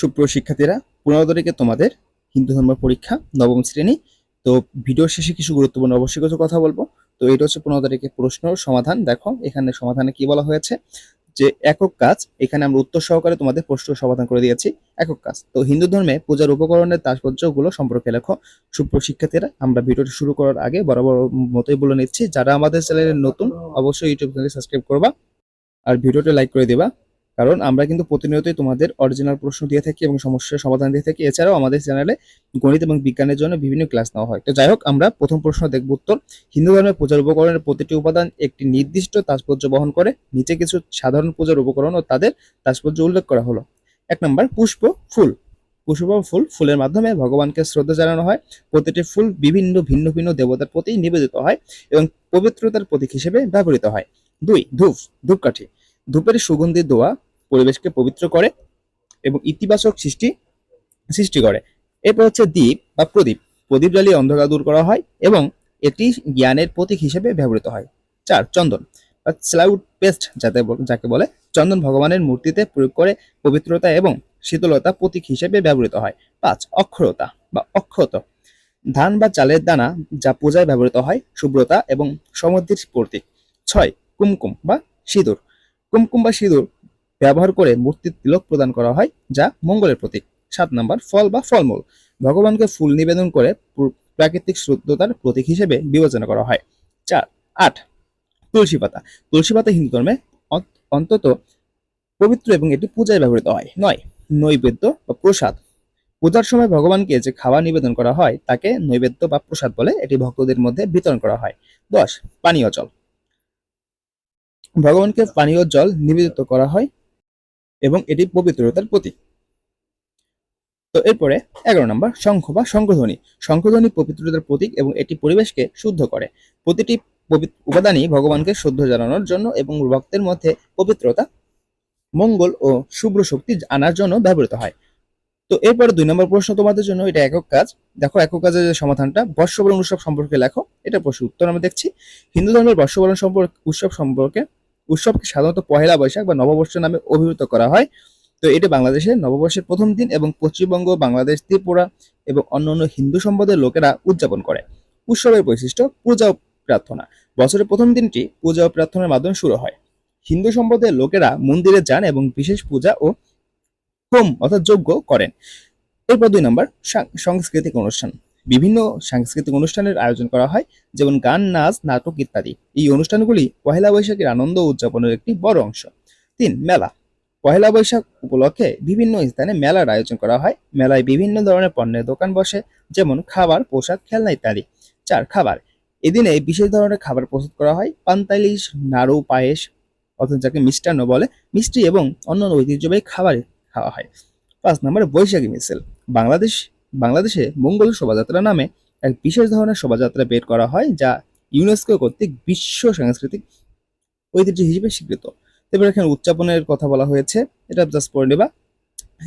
সুপ্রিয় শিক্ষার্থীরা, পনেরো তারিখে তোমাদের হিন্দু ধর্ম পরীক্ষা, নবম শ্রেণি। তো ভিডিওর শেষে কিছু গুরুত্বপূর্ণ অবশ্যই কিছু কথা বলব। তো এটা হচ্ছে পনেরো তারিখে প্রশ্ন, সমাধান। দেখো, এখানে সমাধানে কি বলা হয়েছে? যে একক কাজ, এখানে আমরা উত্তর সহকারে তোমাদের প্রশ্ন সমাধান করে দিয়েছি, একক কাজ। তো হিন্দু ধর্মে পূজার উপকরণের তাৎপর্যগুলো সম্পর্কে লেখো। সুপ্রিয় শিক্ষার্থীরা, আমরা ভিডিওটি শুরু করার আগে বরাবর মতোই বলে নিচ্ছি, যারা আমাদের চ্যানেলে নতুন, অবশ্যই ইউটিউব চ্যানেল সাবস্ক্রাইব করবা আর ভিডিওটি লাইক করে দিবা। কারণ আমরা কিন্তু প্রতিনিয়তই তোমাদের অরিজিনাল প্রশ্ন দিয়ে থাকি এবং সমস্যার সমাধান দিয়ে থাকি। এছাড়াও আমাদের চ্যানেলে গণিত এবং বিজ্ঞানের জন্য বিভিন্ন ক্লাস নেওয়া হয়। তো যাই হোক আমরা প্রথম প্রশ্ন দেখব উত্তর। হিন্দু ধর্মের পূজার উপকরণের প্রতিটি উপাদান একটি নির্দিষ্ট তাৎপর্য বহন করে। নিচে কিছু সাধারণ পূজার উপকরণ ও তাদের তাৎপর্য উল্লেখ করা হলো। এক নম্বর, পুষ্প, ফুল। পুষ্প ফুল ফুলের মাধ্যমে ভগবানকে শ্রদ্ধা জানানো হয়। প্রতিটি ফুল বিভিন্ন, ভিন্ন ভিন্ন দেবতার প্রতি নিবেদিত হয় এবং পবিত্রতার প্রতীক হিসেবে ব্যবহৃত হয়। দুই, ধূপ, ধূপকাঠি। ধূপের সুগন্ধি দোয়া পরিবেশকে পবিত্র করে এবং ইতিবাচক সৃষ্টি সৃষ্টি করে। এরপর হচ্ছে দ্বীপ বা প্রদীপ। প্রদীপ জ্বালিয়ে অন্ধকার দূর করা হয় এবং এটি জ্ঞানের প্রতীক হিসেবে ব্যবহৃত হয়। চার, চন্দন বা স্লাউড পেস্ট যাতে যাকে বলে চন্দন ভগবানের মূর্তিতে প্রয়োগ করে পবিত্রতা এবং শীতলতা প্রতীক হিসেবে ব্যবহৃত হয়। পাঁচ, অক্ষরতা বা অক্ষত। ধান বা চালের দানা যা পূজায় ব্যবহৃত হয়, শুভ্রতা এবং সমৃদ্ধির প্রতীক। ছয়, কুমকুম বা সিঁদুর। কুমকুম বা সিঁদুর ব্যবহার করে মূর্তির তিলক প্রদান করা হয়, যা মঙ্গলের প্রতীক। সাত নম্বর, ফল বা ফলমূল। ভগবানকে ফুল নিবেদন করে প্রাকৃতিক শুদ্ধতার প্রতীক হিসেবে বিবেচনা করা হয়। চার, আট, তুলসী পাতা। তুলসী পাতা হিন্দু ধর্মে অন্ত- অন্তত পবিত্র এবং এটি পূজায় ব্যবহৃত হয়। নয়, নৈবেদ্য বা প্রসাদ। পূজার সময় ভগবানকে যে খাবার নিবেদন করা হয়, তাকে নৈবেদ্য বা প্রসাদ বলে এটি ভক্তদের মধ্যে বিতরণ করা হয়। দশ, পানীয় জল। ভগবানকে পানীয় জল নিবেদিত করা হয় এবং এটি পবিত্রতার প্রতীক। তো এরপরে এগারো নম্বর, শঙ্খ বা শঙ্খধ্বনি। শঙ্খধ্বনি পবিত্রতার প্রতীক এবং এটি পরিবেশকে শুদ্ধ করে। প্রতিটি উপাদানই ভগবানকে শুদ্ধ জানানোর জন্য এবং ভক্তের মধ্যে পবিত্রতা, মঙ্গল ও শুভ্র শক্তি আনার জন্য ব্যবহৃত হয়। তো এরপরে দুই নম্বর প্রশ্ন তোমাদের জন্য, এটা একক কাজ। দেখো, একক কাজের যে সমাধানটা, বর্ষবরণ উৎসব সম্পর্কে লেখো, এটা প্রশ্ন উত্তর আমরা দেখছি। হিন্দু ধর্মের বর্ষবরণ সম্পর্কে, উৎসব সম্পর্কে উৎসবকে সাধারণত পহেলা বৈশাখ বা নববর্ষ নামে অভিহিত করা হয়। তো এটি বাংলাদেশের নববর্ষের প্রথম দিন এবং পশ্চিমবঙ্গ, বাংলাদেশ, ত্রিপুরা এবং অন্যান্য হিন্দু সম্প্রদায়ের লোকেরা উদযাপন করে। উৎসবের বৈশিষ্ট্য, পূজা প্রার্থনা। বছরের প্রথম দিনটি পূজা ও প্রার্থনার মাধ্যমে শুরু হয়। হিন্দু সম্প্রদায়ের লোকেরা মন্দিরে যান এবং বিশেষ পূজা ও হোম অর্থাৎ যজ্ঞ করেন। এরপর দুই নম্বর সাংস্কৃতিক অনুষ্ঠান। বিভিন্ন সাংস্কৃতিক অনুষ্ঠানের আয়োজন করা হয়, যেমন গান, নাচ, নাটক ইত্যাদি। এই অনুষ্ঠানগুলি পহেলা বৈশাখের আনন্দ উদযাপনের একটি বড় অংশ। তিন, মেলা। পহেলা বৈশাখ উপলক্ষে বিভিন্ন স্থানে মেলার আয়োজন করা হয়। মেলায় বিভিন্ন ধরনের পণ্যের দোকান বসে, যেমন খাবার, পোশাক, খেলনা ইত্যাদি। চার, খাবার। এদিনে বিশেষ ধরনের খাবার প্রস্তুত করা হয়। পান্তা ইলিশ নাড়ু, পায়েস, অর্থাৎ যাকে মিষ্টান্ন বলে, মিষ্টি এবং অন্যান্য ঐতিহ্যবাহী খাবার খাওয়া হয়। পাঁচ, নম্বরে বৈশাখী মিছিল। বাংলাদেশ বাংলাদেশে মঙ্গল শোভাযাত্রা নামে এক বিশেষ ধরনের শোভাযাত্রা বের করা হয়, যা ইউনেস্কো কর্তৃক বিশ্ব সাংস্কৃতিক ঐতিহ্য হিসেবে স্বীকৃত। এবার এখানে উদযাপনের কথা বলা হয়েছে। এটা জাস্ট পড়ে নেবা।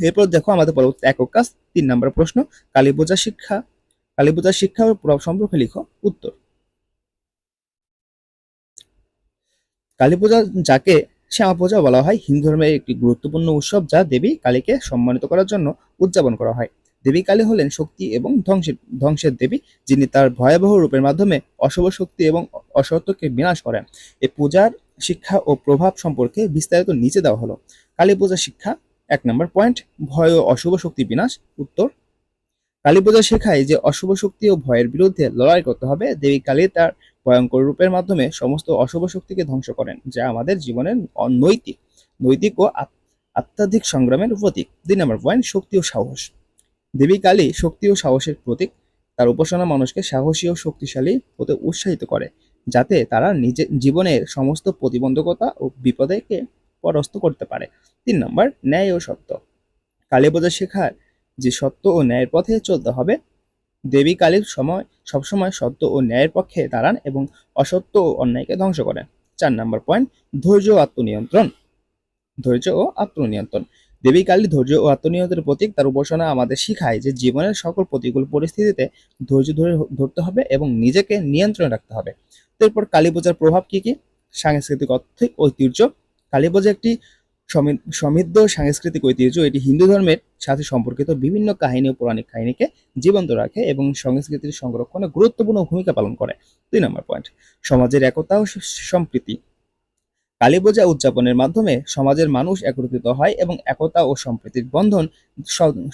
এরপর দেখো আমাদের পরবর্তী একক কাজ, তিন নম্বর প্রশ্ন, কালী পূজা শিক্ষা। কালী পূজার শিক্ষা ও প্রভাব সম্পর্কে লিখো উত্তর। কালী পূজা যাকে শ্যামা পূজা বলা হয়, হিন্দু ধর্মের একটি গুরুত্বপূর্ণ উৎসব যা দেবী কালীকে সম্মানিত করার জন্য উদযাপন করা হয়। দেবী কালী হলেন শক্তি এবং ধ্বংসের ধ্বংসের দেবী, যিনি তার ভয়াবহ রূপের মাধ্যমে অশুভ শক্তি এবং অসত্যকে বিনাশ করেন। এই পূজার শিক্ষা ও প্রভাব সম্পর্কে বিস্তারিত নিচে দেওয়া হলো। কালী পূজা শিক্ষা, এক নম্বর পয়েন্ট, ভয় ও অশুভ শক্তি বিনাশ, উত্তর। কালী পূজা শেখায় যে অশুভ শক্তি ও ভয়ের বিরুদ্ধে লড়াই করতে হবে, দেবী কালী তার ভয়ঙ্কর রূপের মাধ্যমে সমস্ত অশুভ শক্তিকে ধ্বংস করেন, যা আমাদের জীবনের অনৈতিক, নৈতিক ও আত- আধ্যাত্মিক সংগ্রামের প্রতীক। দুই নম্বর পয়েন্ট, শক্তি ও সাহস। দেবী কালী শক্তি ও সাহসের প্রতীক। তার উপাসনা মানুষকে সাহসী ও শক্তিশালী হতে উৎসাহিত করে, যাতে তারা নিজের জীবনের সমস্ত প্রতিবন্ধকতা ও বিপদেকে পরাস্ত করতে পারে। তিন নম্বর, ন্যায় ও সত্য। কালী পূজা শেখার যে সত্য ও ন্যায়ের পথে চলতে হবে, দেবী কালীর সময়, সবসময় সত্য ও ন্যায়ের পক্ষে দাঁড়ান এবং অসত্য ও অন্যায়কে ধ্বংস করেন। চার নম্বর পয়েন্ট ধৈর্য ও আত্মনিয়ন্ত্রণ। ধৈর্য ও আত্মনিয়ন্ত্রণ। দেবী কালী ধৈর্য ও আত্মনিয়ন্ত্রণের প্রতীক তার উপাসনা আমাদের শিখায় যে জীবনের সকল প্রতিকূল পরিস্থিতিতে ধৈর্য ধরে ধরতে হবে এবং নিজেকে নিয়ন্ত্রণে রাখতে হবে। এরপর কালী পূজার প্রভাব কি কি? সাংস্কৃতিক অর্থিক ঐতিহ্য। কালী পূজা একটি সমৃ- সমৃদ্ধ সাংস্কৃতিক ঐতিহ্য। এটি হিন্দু ধর্মের সাথে সম্পর্কিত বিভিন্ন কাহিনী ও পৌরাণিক কাহিনীকে জীবন্ত রাখে এবং সংস্কৃতির সংরক্ষণে গুরুত্বপূর্ণ ভূমিকা পালন করে। দুই নম্বর পয়েন্ট সমাজের একতা ও সম্প্রীতি। কালী পূজা উদযাপনের মাধ্যমে সমাজের মানুষ একত্রিত হয় এবং একতা ও সম্প্রীতির বন্ধন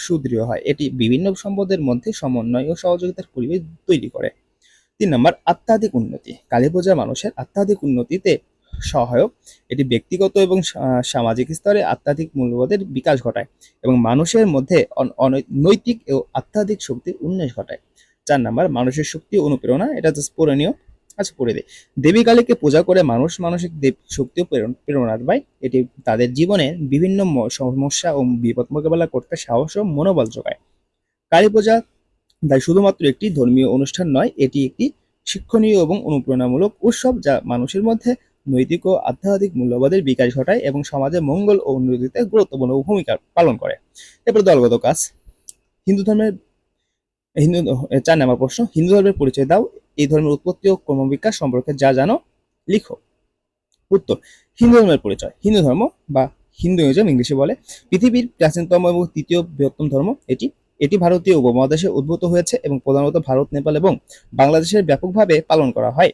সুদৃঢ় হয়। এটি বিভিন্ন সম্পদের মধ্যে সমন্বয় ও সহযোগিতার পরিবেশ তৈরি করে। তিন নম্বর, আত্মাধিক উন্নতি। কালী পূজা মানুষের আত্মাধিক উন্নতিতে সহায়ক। এটি ব্যক্তিগত এবং সামাজিক স্তরে আত্মাধিক মূল্যবোধের বিকাশ ঘটায় এবং মানুষের মধ্যে নৈতিক ও আত্মাধিক শক্তির উন্মেষ ঘটায়। চার নম্বর, মানুষের শক্তি অনুপ্রেরণা। এটা জাস্ট পূরণীয় আচ্ছা পড়ে দিই দেবী কালীকে পূজা করে মানুষ মানসিক দেব শক্তিও প্রেরণ- প্রেরণা পায়। এটি তাদের জীবনে বিভিন্ন সমস্যা ও বিপদ মোকাবেলা করতে সাহস ও মনোবল যোগায়। কালী পূজা তাই শুধুমাত্র একটি ধর্মীয় অনুষ্ঠান নয়, এটি একটি শিক্ষণীয় এবং অনুপ্রেরণামূলক উৎসব যা মানুষের মধ্যে নৈতিক ও আধ্যাত্মিক মূল্যবোধের বিকাশ ঘটায় এবং সমাজে মঙ্গল ও উন্নতিতে গুরুত্বপূর্ণ ভূমিকা পালন করে। এরপর দলগত কাজ। হিন্দু ধর্মের হিন্দু চার নম্বর প্রশ্ন। হিন্দু ধর্মের পরিচয় দাও এই ধর্মের উৎপত্তি ও ক্রমবিকাশ সম্পর্কে যা জানো, লিখো। উত্তর, হিন্দু ধর্মের পরিচয়। হিন্দু ধর্ম বা হিন্দুইজম ইংলিশে বলে পৃথিবীর প্রাচীনতম এবং তৃতীয় বৃহত্তম ধর্ম এটি। এটি ভারতীয় উপমহাদেশে উদ্ভূত হয়েছে এবং প্রধানত ভারত, নেপাল এবং বাংলাদেশের ব্যাপকভাবে পালন করা হয়।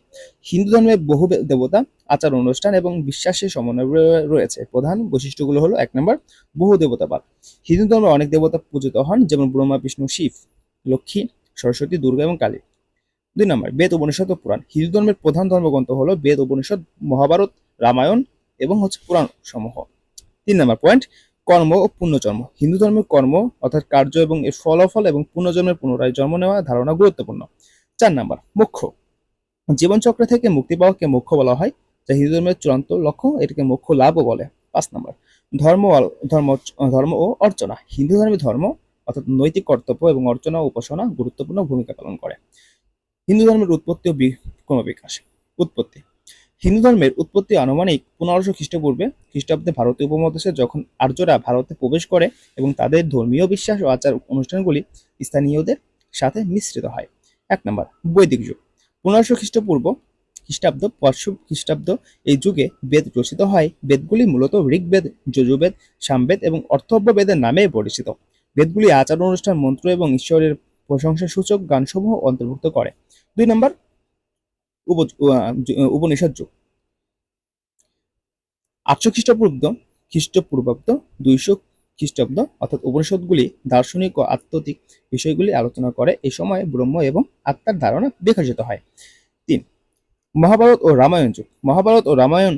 হিন্দু ধর্মের বহু দেবতা, আচার অনুষ্ঠান এবং বিশ্বাসের সমন্বয় রয়েছে। প্রধান বৈশিষ্ট্যগুলো হলো, এক নম্বর, বহু দেবতাবাদ হিন্দু ধর্মে অনেক দেবতা পূজিত হন, যেমন ব্রহ্মা, বিষ্ণু, শিব, লক্ষ্মী, সরস্বতী, দুর্গা এবং কালী। দুই নম্বর, বেদ উপনিষদ ও পুরাণ। হিন্দু ধর্মের প্রধান ধর্মগ্রন্থ হলো বেদ উপনিষদ, মহাভারত, রামায়ণ এবং হচ্ছে পুরাণ সমূহ তিন নম্বর পয়েন্ট কর্ম ও পুণ্যজন্ম। হিন্দু ধর্মের কর্ম অর্থাৎ কার্য এবং এর ফলাফল এবং পুনর্জন্মের পুনরায় জন্ম নেওয়া ধারণা গুরুত্বপূর্ণ। চার নম্বর মুখ্য জীবনচক্র থেকে মুক্তি পাওয়াকে মুখ্য বলা হয়, যা হিন্দু ধর্মের চূড়ান্ত লক্ষ্য, এটাকে মোক্ষ লাভও বলে। পাঁচ নম্বর, ধর্ম ধর্ম ধর্ম ও অর্চনা। হিন্দু ধর্মের ধর্ম অর্থাৎ নৈতিক কর্তব্য এবং অর্চনা উপাসনা গুরুত্বপূর্ণ ভূমিকা পালন করে। হিন্দু ধর্মের উৎপত্তি ও ক্রমবিকাশ। উৎপত্তি। হিন্দু ধর্মের উৎপত্তি আনুমানিক পনেরোশো খ্রিস্টপূর্বে খ্রিস্টাব্দে ভারতীয় উপমহাদেশে যখন আর্যরা ভারতে প্রবেশ করে এবং তাদের ধর্মীয় বিশ্বাস ও আচার অনুষ্ঠানগুলি স্থানীয়দের সাথে মিশ্রিত হয়। এক নম্বর, বৈদিক যুগ। পনেরোশো খ্রিস্টপূর্ব খ্রিস্টাব্দ, পাঁচশো খ্রিস্টাব্দ এই যুগে বেদ রচিত হয়। বেদগুলি মূলত ঋগ্বেদ, যজুবেদ, সামবেদ এবং অর্থব্য বেদের নামে পরিচিত। বেদগুলি আচার অনুষ্ঠান, মন্ত্র এবং ঈশ্বরের প্রশংসা সূচক গানসমূহ অন্তর্ভুক্ত করে। দুই নম্বর উপনিষদ যুগ। আটশো খ্রিস্টপূর্ব, খ্রিস্টপূর্বাব্দ, দুইশো খ্রিস্টাব্দ অর্থাৎ উপনিষদগুলি দার্শনিক ও আত্মতিক বিষয়গুলি আলোচনা করে এই সময় ব্রহ্ম এবং আত্মার ধারণা বিকশিত হয়। তিন, মহাভারত ও রামায়ণ যুগ। মহাভারত ও রামায়ণ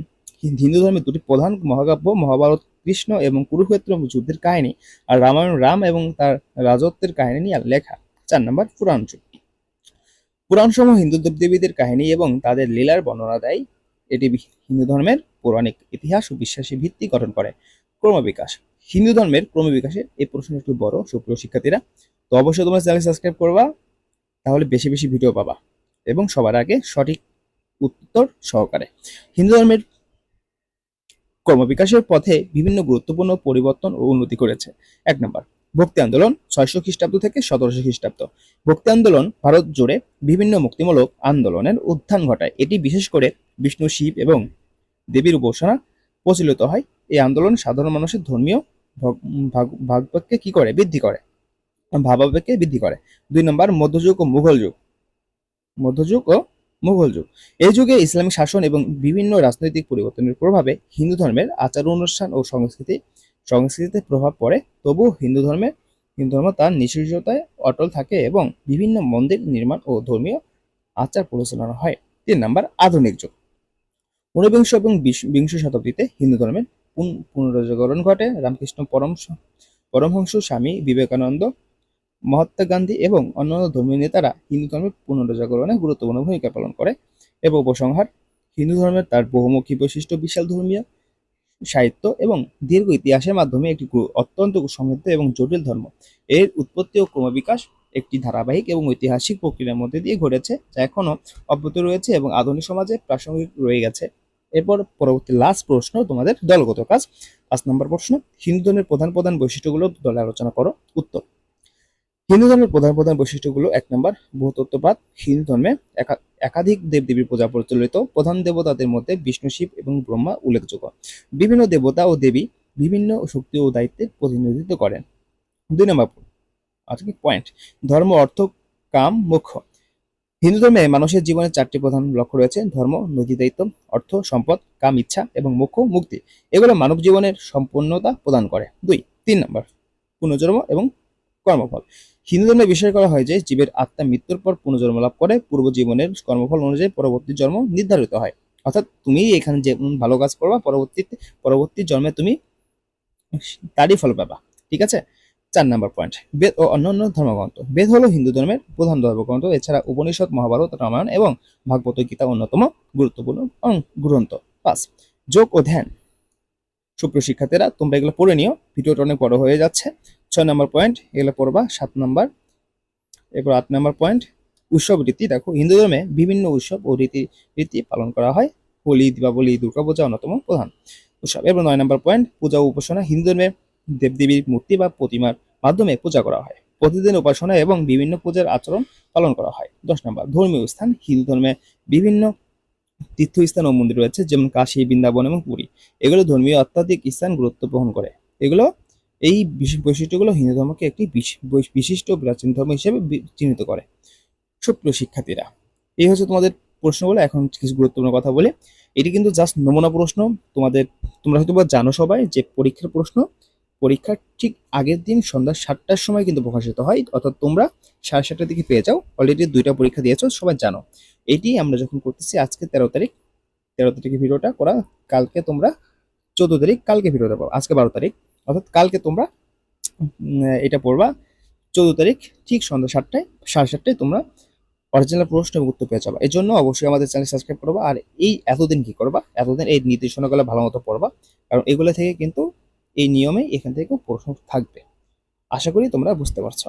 হিন্দু ধর্মের দুটি প্রধান মহাকাব্য, মহাভারত কৃষ্ণ এবং কুরুক্ষেত্র যুদ্ধের কাহিনী আর রামায়ণ রাম এবং তার রাজত্বের কাহিনী নিয়ে লেখা। চার নম্বর পুরাণ যুগ। পুরাণসমূহ হিন্দু দেবদেবীদের কাহিনী এবং তাদের লীলার বর্ণনা দেয়। এটি হিন্দু ধর্মের পৌরাণিক ইতিহাস ও বিশ্বাসী ভিত্তি গঠন করে। ক্রমবিকাশ। হিন্দু ধর্মের ক্রমবিকাশের এই প্রশ্ন একটু বড়, সুপ্রিয় শিক্ষার্থীরা। তো অবশ্যই তোমরা চ্যানেল সাবস্ক্রাইব করবা, তাহলে বেশি বেশি ভিডিও পাবা এবং সবার আগে সঠিক উত্তর সহকারে। হিন্দু ধর্মের কর্মবিকাশের পথে বিভিন্ন গুরুত্বপূর্ণ পরিবর্তন ও উন্নতি করেছে। এক নম্বর ভক্তি আন্দোলন ছয়শো খ্রিস্টাব্দ থেকে সতেরোশো খ্রিস্টাব্দ। ভক্তি আন্দোলন ভারত জুড়ে বিভিন্ন মুক্তিমূলক আন্দোলনের উত্থান ঘটায়। এটি বিশেষ করে বিষ্ণু শিব এবং দেবীর উপাসনা প্রচলিত হয়। এই আন্দোলন সাধারণ মানুষের ধর্মীয় ভগ- ভাগ- ভাগভাগকে কি করে? বৃদ্ধি করে। ভাবাবেগকে বৃদ্ধি করে। দুই নম্বর, মধ্যযুগ ও মুঘল যুগ। মধ্যযুগ ও মুঘল যুগ। এই যুগে ইসলামিক শাসন এবং বিভিন্ন রাজনৈতিক পরিবর্তনের প্রভাবে হিন্দু ধর্মের আচার অনুষ্ঠান ও সংস্কৃতি সংস্কৃতিতে প্রভাব পড়ে তবু হিন্দু ধর্মের, হিন্দু ধর্ম তার নিশ্চয়তায় অটল থাকে এবং বিভিন্ন মন্দির নির্মাণ ও ধর্মীয় আচার পরিচালনা হয়। তিন নম্বর, আধুনিক যুগ। ঊনবিংশ এবং বিশ- শতাব্দীতে হিন্দু ধর্মের পুন- পুনরুজ্জাগরণ ঘটে। রামকৃষ্ণ পরম, পরমহংস স্বামী বিবেকানন্দ, মহাত্মা গান্ধী এবং অন্যান্য ধর্মীয় নেতারা হিন্দু ধর্মের পুনরুজ্জাগরণে গুরুত্বপূর্ণ ভূমিকা পালন করে এবং উপসংহার। হিন্দু ধর্মের তার বহুমুখী বৈশিষ্ট্য বিশাল ধর্মীয় সাহিত্য এবং দীর্ঘ ইতিহাসের মাধ্যমে একটি অত্যন্ত সমৃদ্ধ এবং জটিল ধর্ম। এর উৎপত্তি ও ক্রমবিকাশ একটি ধারাবাহিক এবং ঐতিহাসিক প্রক্রিয়ার মধ্যে দিয়ে ঘটেছে, যা এখনও অব্যাহত রয়েছে এবং আধুনিক সমাজে প্রাসঙ্গিক রয়ে গেছে। এরপর পরবর্তী লাস্ট প্রশ্ন, তোমাদের দলগত কাজ। পাঁচ নম্বর প্রশ্ন হিন্দু ধর্মের প্রধান প্রধান বৈশিষ্ট্যগুলো দলে আলোচনা করো। উত্তর হিন্দু ধর্মের প্রধান প্রধান বৈশিষ্ট্যগুলো এক নম্বর ভূতত্ত্ববাদ হিন্দু ধর্মে একা- একাধিক দেবদেবীর পূজা প্রচলিত, প্রধান দেবতাদের মধ্যে বিষ্ণু, শিব এবং ব্রহ্মা উল্লেখযোগ্য। বিভিন্ন দেবতা ও দেবী বিভিন্ন শক্তি ও দায়িত্বের প্রতিনিধিত্ব করেন। দুই নম্বর আচ্ছা কি পয়েন্ট ধর্ম, অর্থ, কাম মুখ্য হিন্দু ধর্মে মানুষের জীবনে চারটি প্রধান লক্ষ্য রয়েছে, ধর্ম, নৈতিক দায়িত্ব, অর্থ, সম্পদ, কাম, ইচ্ছা এবং মোক্ষ, মুক্তি। এগুলো মানব জীবনের সম্পূর্ণতা প্রদান করে। দুই, তিন নম্বর, পুনর্জন্ম এবং কর্মফল। হিন্দু ধর্মে বিশ্বাস করা হয় যে জীবের আত্মা মৃত্যুর পর পুনর্জন্ম লাভ করে পূর্ব জীবনের কর্মফল অনুযায়ী পরবর্তী জন্ম নির্ধারিত হয়। অর্থাৎ তুমি এখানে যে ভালো কাজ করবা, পরবর্তীতে, পরবর্তী জন্মে তুমি তারই ফল পাবা। ঠিক আছে? চার নম্বর পয়েন্ট বেদ ও অন্যান্য ধর্মগ্রন্থ। বেদ হলো হিন্দু ধর্মের প্রধান ধর্মগ্রন্থ। এছাড়া উপনিষদ, মহাভারত, রামায়ণ এবং ভাগবত, গীতা অন্যতম গুরুত্বপূর্ণ গ্রন্থ। পাঁচ, যোগ ও ধ্যান। সুপ্রিয় শিক্ষার্থীরা, তোমরা এগুলো পড়ে নিও। ভিডিওটা অনেক বড় হয়ে যাচ্ছে। ছয় নম্বর পয়েন্ট এগুলো পড়বা সাত নম্বর। এরপর আট নম্বর পয়েন্ট, উৎসব রীতি। দেখো, হিন্দু ধর্মে বিভিন্ন উৎসব ও রীতি রীতি পালন করা হয়। হোলি, দীপাবলি দুর্গাপূজা অন্যতম প্রধান উৎসব। এরপর নয় নম্বর পয়েন্ট, পূজা উপাসনা। হিন্দু ধর্মে দেবদেবীর মূর্তি বা প্রতিমার মাধ্যমে পূজা করা হয়। প্রতিদিন উপাসনা এবং বিভিন্ন পূজার আচরণ পালন করা হয়। দশ নম্বর, ধর্মীয় স্থান। হিন্দু ধর্মে বিভিন্ন তীর্থস্থান ও মন্দির রয়েছে, যেমন কাশী, বৃন্দাবন এবং পুরী। এগুলো ধর্মীয় আধ্যাত্মিক স্থান গুরুত্ব বহন করে। এগুলো এই বিশেষ বৈশিষ্ট্যগুলো হিন্দু ধর্মকে একটি বিশ- বৈশ- বিশিষ্ট প্রাচীন ধর্ম হিসেবে চিহ্নিত করে। সুপ্রিয় শিক্ষার্থীরা, এই হচ্ছে তোমাদের প্রশ্নগুলো। এখন কিছু গুরুত্বপূর্ণ কথা বলে। এটি কিন্তু জাস্ট নমুনা প্রশ্ন। তোমাদের তোমরা হয়তো বা জানো সবাই যে পরীক্ষার প্রশ্ন, পরীক্ষার ঠিক আগের দিন সন্ধ্যা সাতটার সময় কিন্তু প্রকাশিত হয়। অর্থাৎ তোমরা সাড়ে সাতটার দিকে পেয়ে যাও। অলরেডি দুইটা পরীক্ষা দিয়েছ, সবাই জানো। এটি আমরা যখন করতেছি আজকে তেরো তারিখ, তেরো তারিখে ভিডিওটা করা। কালকে তোমরা চোদ্দ তারিখ, কালকে ভিডিওটা পাবো। আজকে বারো তারিখ। অর্থাৎ কালকে তোমরা এটা পড়বা, চোদ্দ তারিখ, ঠিক সন্ধ্যা সাতটায়, সাড়ে সাতটায় তোমরা অরিজিনাল প্রশ্ন এবং উত্তর পেয়ে যাবা। এই জন্য অবশ্যই আমাদের চ্যানেল সাবস্ক্রাইব করবা আর এই এতদিন কি করবা? এতদিন এই নির্দেশনাগুলো ভালো মতো পড়বা, কারণ এগুলো থেকে কিন্তু এই নিয়মে এখান থেকে প্রশ্ন থাকবে। আশা করি তোমরা বুঝতে পারছ।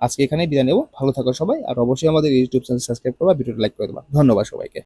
আজকে এখানে বিদায় নেব। ভালো থাকো সবাই, আর অবশ্যই আমাদের ইউটিউব চ্যানেল সাবস্ক্রাইব করবা, ভিডিওটা লাইক করে দেবা। ধন্যবাদ সবাইকে।